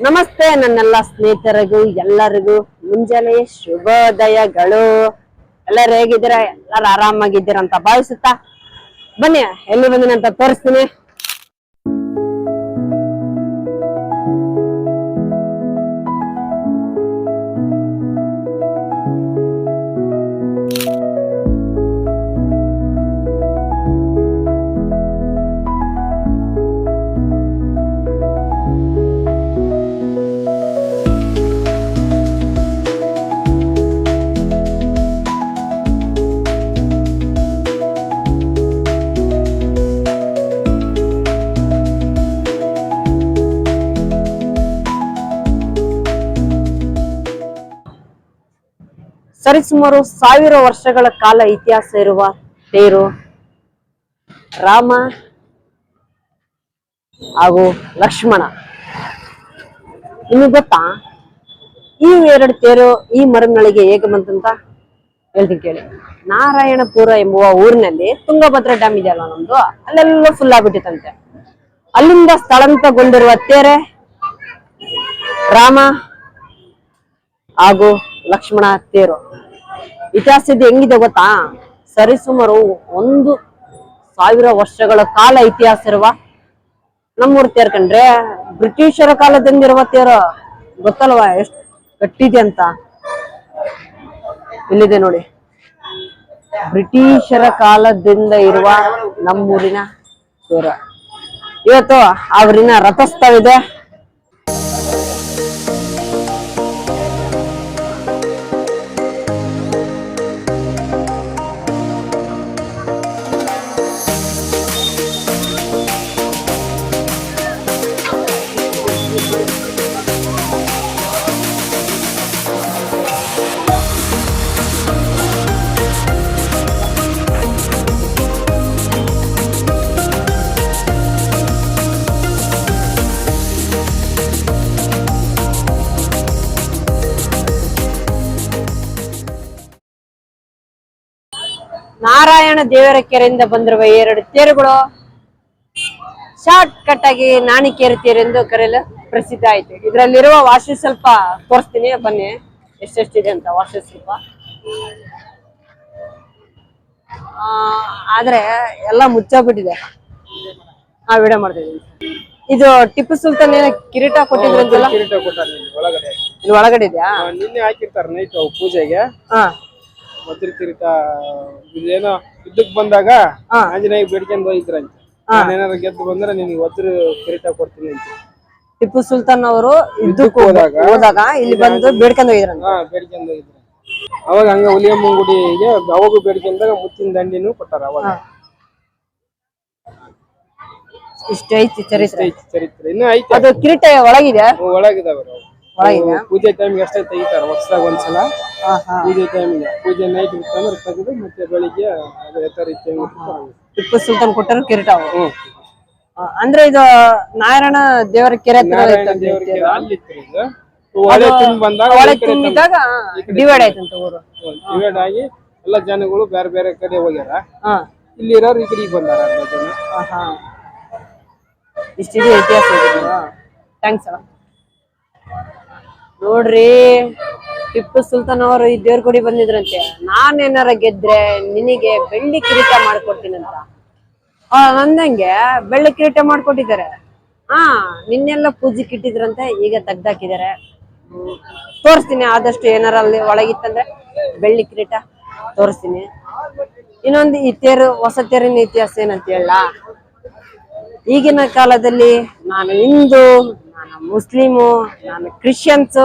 ನಮಸ್ತೆ ನನ್ನೆಲ್ಲ ಸ್ನೇಹಿತರಿಗೂ, ಎಲ್ಲರಿಗೂ ಮುಂಜಾನೆ ಶುಭೋದಯಗಳು. ಎಲ್ಲರೂ ಹೇಗಿದ್ದೀರಾ? ಎಲ್ಲರೂ ಆರಾಮಾಗಿದ್ದೀರಾ ಅಂತ ಭಾವಿಸುತ್ತಾ ಬನ್ನಿ, ಎಲ್ಲಿ ಬಂದಿನಿ ಅಂತ ತೋರಿಸ್ತೀನಿ. ಸರಿಸುಮಾರು ಸಾವಿರ ವರ್ಷಗಳ ಕಾಲ ಇತಿಹಾಸ ಇರುವ ತೇರು ರಾಮ ಹಾಗೂ ಲಕ್ಷ್ಮಣ. ನಿಮಗೆ ಗೊತ್ತಾ? ಈ ಎರಡು ತೇರು ಈ ಮರಮಳಿಗೆ ಹೇಗೆ ಬಂತಂತ ಹೇಳ್ತೀನಿ ಕೇಳಿ. ನಾರಾಯಣಪುರ ಎಂಬುವ ಊರಿನಲ್ಲಿ ತುಂಗಭದ್ರಾ ಡ್ಯಾಮ್ ಇದೆಯಲ್ಲ ನಮ್ದು? ಅಲ್ಲೆಲ್ಲ ಫುಲ್ ಆಗ್ಬಿಟ್ಟಿತಂತೆ ಅಲ್ಲಿಂದ ಸ್ಥಳಾಂತರಗೊಂಡಿರುವ ತೇರೆ ರಾಮ ಹಾಗೂ ಲಕ್ಷ್ಮಣ ತೇರು. ಇತಿಹಾಸ ಇದು ಹೆಂಗಿದೆ ಗೊತ್ತಾ? ಸರಿಸುಮಾರು ಒಂದು ಸಾವಿರ ವರ್ಷಗಳ ಕಾಲ ಇತಿಹಾಸ ಇರುವ ನಮ್ಮೂರು ತೇರ್ ಕಂಡ್ರೆ ಬ್ರಿಟಿಷರ ಕಾಲದಿಂದಿರುವ ತೇರು ಗೊತ್ತಲ್ವಾ ಎಷ್ಟು ಗಟ್ಟಿದೆ ಅಂತ? ಇಲ್ಲಿದೆ ನೋಡಿ. ಬ್ರಿಟಿಷರ ಕಾಲದಿಂದ ಇರುವ ನಮ್ಮೂರಿನ ತೇರ ಇವತ್ತು ಅವರಿನ ರಥೋತ್ಸವ ನಾರಾಯಣ ದೇವರ ಕೆರೆಯಿಂದ ಬಂದಿರುವ ಎರಡು ತೇರುಗಳು. ಶಾರ್ಟ್ ಕಟ್ ಆಗಿ ನಾಣಿಕೇರು ತೇರು ಎಂದು ಕರೆಯಲು ಪ್ರಸಿದ್ಧ ಆಯ್ತು. ಇದರಲ್ಲಿರುವ ವಾಸಿ ಸ್ವಲ್ಪ ತೋರಿಸ್ತೀನಿ. ಬನ್ನಿ. ಎಷ್ಟೆಷ್ಟಿದೆ ಅಂತ ವಾಸ್ತು ಸ್ವಲ್ಪ ಆ, ಆದ್ರೆ ಎಲ್ಲ ಮುಚ್ಚಾಗ್ಬಿಟ್ಟಿದೆ. ಆ ವಿಡಿಯೋ ಮಾಡ್ತಿದ್ದೀನಿ. ಇದು ಟಿಪ್ಪು ಸುಲ್ತಾನ್ ಏನ ಕಿರೀಟ ಕೊಟ್ಟಿದ್ರಂತಲ್ಲ? ಕಿರೀಟ ಕೊಟ್ಟಾರ ಒಳಗಡೆ. ಇದು ಒಳಗಡೆ ಇದೆಯಾ? ನಿನ್ನೆ ಹಾಕಿರ್ತಾರ ನೈಟ್ ಪೂಜೆಗೆ. ಹಾ. ಕಿರೀಟ ಇದೇನೋ ಯುದ್ಧಕ್ ಬಂದಾಗ. ಆಂಜನೇಯ ಬೇಡ್ಕೊಂಡ್ ಹೋಗಿದ್ರಂತೆ. ಏನಾರ ಗೆದ್ದು ಬಂದ್ರೆ ನಿನಗೆ ವಜ್ರ ಕಿರೀಟ ಕೊಡ್ತೀನಿ ಅಂತ. ಟಿಪ್ಪು ಸುಲ್ತಾನ್ ಅವರು ಯುದ್ಧಕ್ಕೆ ಹೋದಾಗ ಹೋದಾಗ ಇಲ್ಲಿ ಬಂದು ಬೇಡ್ಕೊಂಡು ಹೋಗಿದ್ರಂತೆ. ಹಾ ಬೇಡ್ಕೊಂಡ್ ಹೋಗಿದ್ರು. ಅವಾಗ ಹಂಗ ಹುಲಿಯಮ್ಮ ಗುಡಿಗೆ ಅವಾಗೂ ಬೇಡ್ಕೊಂಡಾಗ ಮುತ್ತಿನ ದಂಡಿನು ಕೊಟ್ಟಾರ ಅವಾಗ. ಇಷ್ಟ ಐತಿ ಚರಿತ್ರೆ. ಐತಿ ಚರಿತ್ರೆ. ಇನ್ನೂ ಐತೆ. ಅದು ಕಿರೀಟ ಒಳಗಿದೆ? ಅವು. ಪೂಜೆ ಟೈಮ್ಗೆ ಅಷ್ಟೇ ತೆಗಿತಾರ ವರ್ಷದಾಗ ಒಂದ್ಸಲ. ಹಾ ಹಾ. ಪೂಜೆ ಟೈಮ್ಗೆ ಪೂಜೆ ನೈಟ್ ಬಿತ್ತಂದ್ರೆ ತೆಗೆದು ಮತ್ತೆ ಬೆಳಿಗ್ಗೆ ಟಿಪ್ಪು ಸುಲ್ತಾನ್ ಕೊಟ್ಟರು ಕಿರೀಟ ಅವು ಹ್ಮ್. ಆ, ಅಂದ್ರೆ ಇದು ನಾರಾಯಣ ದೇವರ ಕೆರೆ ಹತ್ರ ನಾರಾಯಣ ದೇವ್ರಿಗೆ ಇದು ತುಂಬ ಬಂದಾಗ ಒಳಗೆ ತುಂಬಿದಾಗ ಡಿವೈಡ್ ಆಯ್ತಂತ ಊರು. ಡಿವೈಡ್ ಆಗಿ ಎಲ್ಲ ಜನಗಳು ಬೇರೆ ಬೇರೆ ಕಡೆ ಹೋಗ್ಯಾರ. ಹಾ. ಇಲ್ಲಿ ಇರೋರು ಈ ಕಡೆಗೆ ಬಂದಾರ ಅರ್ಧ ಜನ. ಹಾ, ಹಾ. ಇಷ್ಟಿದೆ ಇತಿಹಾಸ ಥ್ಯಾಂಕ್ಸ್ ನೋಡ್ರಿ, ಟಿಪ್ಪು ಸುಲ್ತಾನ್ ಅವರು ಈ ದೇವ್ರ ಗುಡಿ ಬಂದಿದ್ರಂತೆ. ನಾನೇನಾರ ಗೆದ್ರೆ ನಿನಗೆ ಬೆಳ್ಳಿ ಕಿರೀಟ ಮಾಡ್ಕೊಡ್ತೀನಂತ? ಅಂತ ನಂದಂಗೆ ಬೆಳ್ಳಿ ಕಿರೀಟ ಮಾಡ್ಕೊಟ್ಟಿದ್ದಾರೆ. ಹಾ ನಿನ್ನೆಲ್ಲ ಪೂಜೆ ಕಿಟ್ಟಿದ್ರಂತೆ, ಈಗ ತೆಗ್ದಾಕಿದ್ದಾರೆ. ತೋರಿಸ್ತೀನಿ, ಆದಷ್ಟು ಏನಾರ ಅಲ್ಲಿ ಒಳಗಿತ್ತಂದ್ರೆ ಬೆಳ್ಳಿ ಕಿರೀಟ ತೋರಿಸ್ತೀನಿ. ಇನ್ನೊಂದು ಈ ತೇರು, ಹೊಸ ತೇರಿನ ಇತಿಹಾಸ ಏನಂತ ಹೇಳ ಈಗಿನ ಕಾಲದಲ್ಲಿ ನಾನು ನಾನು ಮುಸ್ಲಿಮು, ನಾನು ಕ್ರಿಶ್ಚಿಯನ್ಸ್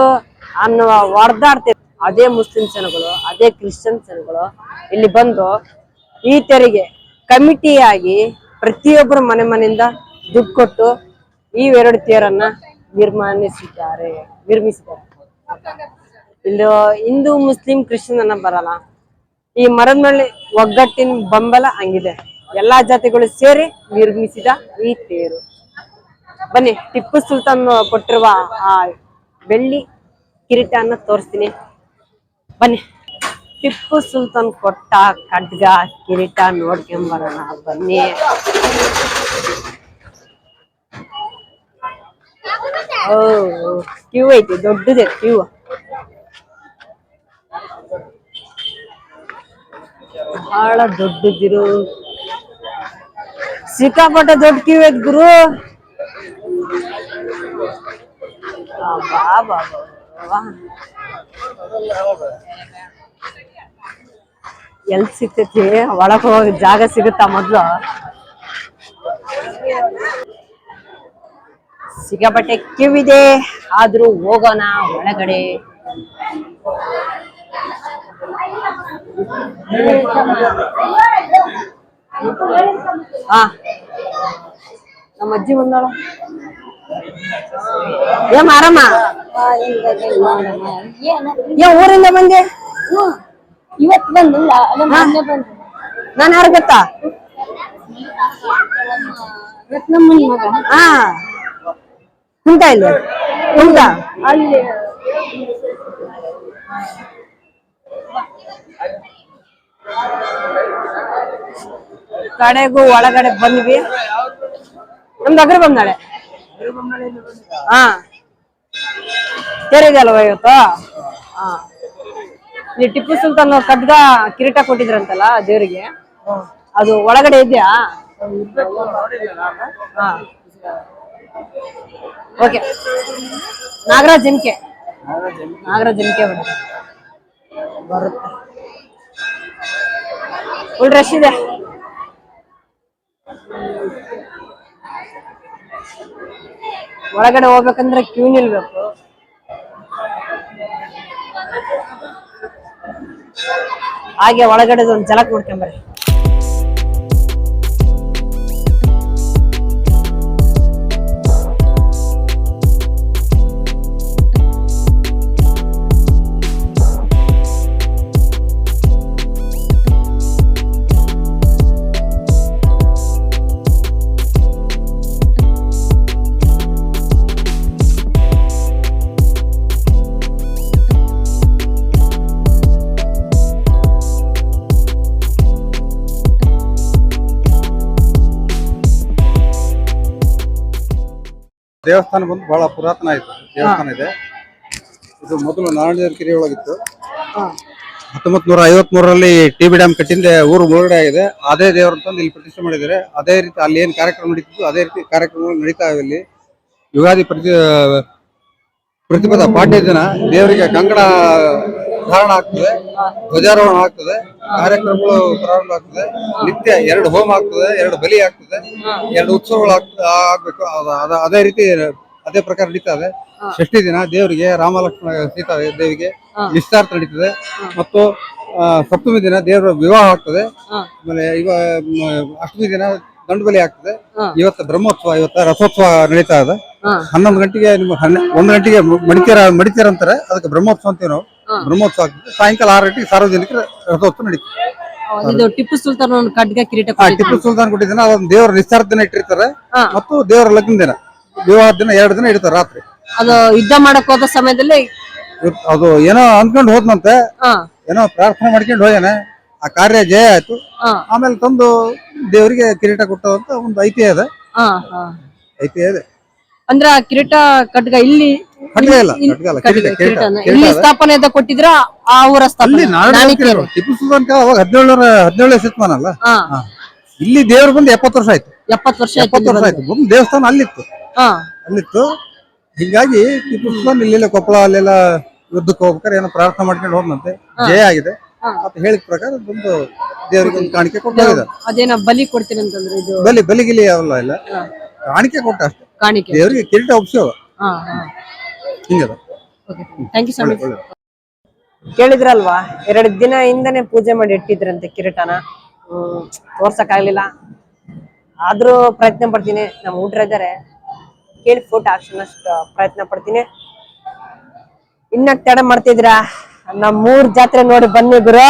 ಅನ್ನುವ ಹೊಡೆದಾಡ್ತೇವೆ ಅದೇ ಮುಸ್ಲಿಂ ಜನಗಳು, ಅದೇ ಕ್ರಿಶ್ಚಿಯನ್ ಜನಗಳು ಇಲ್ಲಿ ಬಂದು ಈ ತೆರಿಗೆ ಕಮಿಟಿಯಾಗಿ ಪ್ರತಿಯೊಬ್ಬರು ಮನೆ ಮನೆಯಿಂದ ದುಡ್ಡು ಕೊಟ್ಟು ಈ ಎರಡು ತೇರನ್ನ ನಿರ್ಮಾಣಿಸಿದ್ದಾರೆ, ನಿರ್ಮಿಸಿದ್ದಾರೆ. ಇಲ್ಲಿ ಹಿಂದೂ, ಮುಸ್ಲಿಂ, ಕ್ರಿಶ್ಚಿಯನ್ ಅನ್ನ ಬರಲ್ಲ. ಈ ಮರದ ಮೇಲೆ ಒಗ್ಗಟ್ಟಿನ ಬೆಂಬಲ ಹಂಗಿದೆ. ಎಲ್ಲಾ ಜಾತಿಗಳು ಸೇರಿ ನಿರ್ಮಿಸಿದ ಈ ತೇರು. ಬನ್ನಿ, ಟಿಪ್ಪು ಸುಲ್ತಾನ್ ಕೊಟ್ಟಿರುವ ಆ ಬೆಳ್ಳಿ ಕಿರೀಟನ ತೋರಿಸ್ತೀನಿ. ಬನ್ನಿ, ಟಿಪ್ಪು ಸುಲ್ತಾನ್ ಕೊಟ್ಟ ಖಡ್ಗ ಕಿರೀಟ ನೋಡ್ಕೊಂಬರೋಣ, ಬನ್ನಿ. ಕ್ಯೂ ಐತಿ, ದೊಡ್ಡದೆ ಕ್ಯೂ. ಬಹಳ ದೊಡ್ಡದಿರು. ಸಿಕ್ಕಾಪಟ್ಟೆ ದೊಡ್ಡ ಕ್ಯೂ ಐತಿ ಗುರು. ಆ, ಬಾ ಬಾ ಬಾ, ಬಾ. ಎಲ್ ಸಿಗ್ತೈತಿ? ಒಳಗ್ ಹೋಗಿ ಜಾಗ ಸಿಗುತ್ತಾ ಮೊದ್ಲು? ಸಿಗಬಟ್ಟೆ ಕಿವಿದೆ ಆದ್ರೂ ಹೋಗೋಣ ಒಳಗಡೆ. ಆ ನಮ್ಮ ಅಜ್ಜಿ ಬಂದಾಳ. ಏನ್ ಆರಾಮ ಏ ಊರಿಂದ ಬಂದೆ? ಇವತ್ ಬಂದಿಲ್ಲ ಬಂದು ನಾನ್ ಯಾರು ಗೊತ್ತಾ? ರತ್ನಮ್ಮನ ಮಗ ಹಾ. ಕುಂತ ಇಲ್ಲಿ? ಕುಂತ ಅಲ್ಲಿ ಕಡೆಗೂ ಒಳಗಡೆ ಬಂದ್ವಿ. ನಮ್ದು ಅಗ್ರ ಬಂದಾಳೆ ಹಾ ಇವತ್ತು? ಹಾ ಈ ಟಿಪ್ಪು ಸುಲ್ತಾನ್ ಖಡ್ಗ ಕಿರೀಟ ಕೊಟ್ಟಿದ್ರಂತಲ್ಲ ದೇವರಿಗೆ? ಅದು ಒಳಗಡೆ ಇದೆಯಾ? ಹಾ ಓಕೆ. ನಾಗರಾಜ್ ಜಿಂಕೆ ನಾಗರಾಜ್ ಜಿಂಕೆ ಬರುತ್ತೆ. ಫುಲ್ ರಶ್ ಇದೆ. ಒಳಗಡೆ ಹೋಗ್ಬೇಕಂದ್ರೆ ಕ್ಯೂ ನಿಲ್ಬೇಕು. ಹಾಗೆ ಒಳಗಡೆ ಒಂದು ಜಲಕ್ ನೋಡ್ಕೊಂಬರ್ರಿ ದೇವಸ್ಥಾನ ಬಂದು ಬಹಳ ಪುರಾತನ ಆಯ್ತು. ದೇವಸ್ಥಾನ ಇದೆ. ಇದು ಮೊದಲು ನಾರಾಯಣ ಕೆರೆ ಒಳಗಿತ್ತು ಹತ್ತೊಂಬತ್ ನೂರ ಐವತ್ ಮೂರರಲ್ಲಿ ಟಿ ಬಿ ಡ್ಯಾಮ್ ಕಟ್ಟಿಂದ ಊರು ಮುಳುಗಡೆ ಆಗಿದೆ ಅದೇ ದೇವರ ಇಲ್ಲಿ ಪ್ರತಿಷ್ಠೆ ಮಾಡಿದ್ದಾರೆ. ಅದೇ ರೀತಿ ಅಲ್ಲಿ ಏನ್ ಕಾರ್ಯಕ್ರಮ ನಡೀತಿತ್ತು ಅದೇ ರೀತಿ ಕಾರ್ಯಕ್ರಮಗಳು ನಡೀತಾ ಇವೆ ಇಲ್ಲಿ. ಯುಗಾದಿ ಪ್ರತಿ ಪ್ರತಿಪದ ಪಾಡ್ಯ ದಿನ ದೇವರಿಗೆ ಕಂಕಣ ಧಾರಣ ಆಗ್ತದೆ ಧ್ವಜಾರೋಹಣ ಆಗ್ತದೆ ಕಾರ್ಯಕ್ರಮಗಳು ಪ್ರಾರಂಭ ಆಗ್ತದೆ ನಿತ್ಯ ಎರಡು ಹೋಮ ಆಗ್ತದೆ ಎರಡು ಬಲಿ ಆಗ್ತದೆ ಎರಡು ಉತ್ಸವಗಳು ಆಗ್ಬೇಕು ಅದ- ರೀತಿ ಅದೇ ಪ್ರಕಾರ ನಡೀತದೆ ಇದೆ. ಷಷ್ಠಿ ದಿನ ದೇವರಿಗೆ ರಾಮ ಲಕ್ಷ್ಮಣ ಸೀತಾ ದೇವಿಗೆ ನಿಶ್ಚಾರ್ಥ ನಡೀತದೆ. ಮತ್ತು ಆ, ಸಪ್ತಮಿ ದಿನ ದೇವರ ವಿವಾಹ ಆಗ್ತದೆ. ಆಮೇಲೆ ಇವ ಅಷ್ಟಮಿ ದಿನ ದಂಡು ಬಲಿ ಆಗ್ತದೆ. ಇವತ್ತು ಬ್ರಹ್ಮೋತ್ಸವ ಇವತ್ತು ರಥೋತ್ಸವ ನಡೀತಾ ಇದೆ. ಹನ್ನೊಂದು ಗಂಟೆಗೆ ನಿಮ್ಮ ಹನ್ನೆ ಒಂದು ಗಂಟೆಗೆ ಮಡಿಕೇರ ಮಡಿಕೇರ ಅಂತಾರೆ ಅದಕ್ಕೆ ಬ್ರಹ್ಮೋತ್ಸವ ಅಂತೀವಿ ನಾವು. ಬ್ರಹ್ಮೋತ್ಸವ ಆಗ್ತದೆ. ಸಾಯಂಕಾಲ ಆರು ಗಂಟೆಗೆ ಸಾರ್ವಜನಿಕರ ರಥೋತ್ಸವ ನಡೀತದೆ. ಇದು ಟಿಪ್ಪು ಸುಲ್ತಾನ್ ಒಂದು ಖಡ್ಗ ಕಿರೀಟ ಆ ಟಿಪ್ಪು ಸುಲ್ತಾನ್ ಕೊಟ್ಟಿದ್ದಾನೆ ಅದೊಂದು ದೇವರ ನಿಶ್ಚಾರ್ಥ ದಿನ ಇಟ್ಟಿರ್ತಾರೆ. ಹಾ. ಮತ್ತು ದೇವರ ಲಗ್ನ ದಿನ. ವಿವಾಹ ದಿನ ಎರಡು ದಿನ ಇಡ್ತಾರೆ ರಾತ್ರಿ. ಅದು ಯುದ್ಧ ಮಾಡಕ್ ಹೋದ ಸಮಯದಲ್ಲಿ ಇವತ್ತು ಅದು ಏನೋ ಅಂದ್ಕೊಂಡು ಹೋದ್ನಂತೆ. ಹಾ. ಏನೋ ಪ್ರಾರ್ಥನೆ ಮಾಡ್ಕೊಂಡು ಹೋಗ್ಯಾನೆ. ಆ ಕಾರ್ಯ ಜಯ ಆಯ್ತು. ಹಾ. ಆಮೇಲೆ ತಂದು ದೇವರಿಗೆ ಕಿರೀಟ ಕೊಟ್ಟಂತ ಒಂದು ಐತಿಹ್ಯ ಇದೆ. ಹಾ ಹಾ. ಐತಿಹ್ಯ ಅಂದ್ರೆ ಅಂದ್ರ ಆ ಕಿರೀಟ ಖಡ್ಗ ಇಲ್ಲಿ ಖಡ್ಗ ಇಲ್ಲ ಇಲ್ಲಿ- ಖಡ್ಗ ಅಲ್ಲ ಖಡ್ಗ, ಕಿರೀಟ ಕಿರೀಟ ಕಿರೀಟನ. ಇಲ್ಲಿ ಸ್ಥಾಪನೆ ಅಂತ ಕೊಟ್ಟಿದ್ರ ಆ ಊರ ಅಲ್ಲಿ ಸ್ಥಾಪನೆ ನಾರಾಯಣ ನಾಣಿಕೇರಿ. ಕಿರೀಟ. ಟಿಪ್ಪು ಸುಲ್ತಾನ್ ಕಾಲ ಅವಾಗ ಹದಿನೇಳರ ಹದಿನೇಳನೇ ಶತಮಾನ ಅಲ್ಲ ಹಾ. ಹಾ. ಇಲ್ಲಿ ದೇವ್ರು ಬಂದು ಎಪ್ಪತ್ತು ವರ್ಷ ಆಯ್ತು. ಎಪ್ಪತ್ತು ವರ್ಷ ಆಯ್ತು ಎಪ್ಪತ್ತು ವರ್ಷ ಆಯ್ತು. ಒಂದು ದೇವಸ್ಥಾನ ಅಲ್ಲಿತ್ತು. ಹಾ. ಅಲ್ಲಿತ್ತು. ಹಿಂಗಾಗಿ ಟಿಪ್ಪು ಸುಲ್ತಾನ್ ಇಲ್ಲೆಲ್ಲ ಕೊಪ್ಪಳ ಅಲ್ಲೆಲ್ಲ ಯುದ್ಧಕ್ಕೆ ಹೋಗ್ಬೇಕಾರೆ ಏನೋ ಪ್ರಾರ್ಥನೆ ಮಾಡ್ಕೊಂಡು ಹೋದಂತೆ ಜಯ ಆಗಿದೆ. ಅಂತ ಹೇಳಿದ ಪ್ರಕಾರ ಬಂದು ದೇವರಿಗೆ ಒಂದು ಕಾಣಿಕೆ ಕೊಟ್ಟು ಹೋಗಿದ್ದಾರೆ. ಅದೇನ ಬಲಿ ಕೊಡ್ತೀನಿ ಅಂತಂದ್ರೆ ಇದು. ಬಲಿ ಬಲಿಗಿಲಿ ಅವೆಲ್ಲ ಇಲ್ಲ. ಕಾಣಿಕೆ ಕೊಟ್ಟ ಅಷ್ಟೇ. ಕಾಣಿಕೆ. ದೇವರಿಗೆ ಕಿರೀಟ ಒಪ್ಸೋದು ಹಾ ಹಾ. ಹಿಂಗದ okay thank you so much ಒಳ್ಳೆ. ಕೇಳಿದ್ರಲ್ವಾ? ಎರಡು ದಿನ ಹಿಂದನೆ ಪೂಜೆ ಮಾಡಿ ಇಟ್ಟಿದ್ರಂತೆ ಕಿರೀಟನ. ಹ್ಮ್ ತೋರ್ಸಕ್ ಆಗ್ಲಿಲ್ಲ ಆದ್ರೂ ಪ್ರಯತ್ನ ಪಡ್ತೀನಿ. ನಮ್ಮ ಹುಡ್ರ ಇದಾರೆ. ಕೇಳಿ ಫೋಟೋ ಹಾಕ್ಸೋಣಷ್ಟು ಪ್ರಯತ್ನ ಪಡ್ತೀನಿ. ಇನ್ನ ತಡ ಮಾಡ್ತಿದ್ರ ನಮ್ಮ ಮೂರ್ ಜಾತ್ರೆ ನೋಡಿ ಬನ್ನಿ ಗುರು.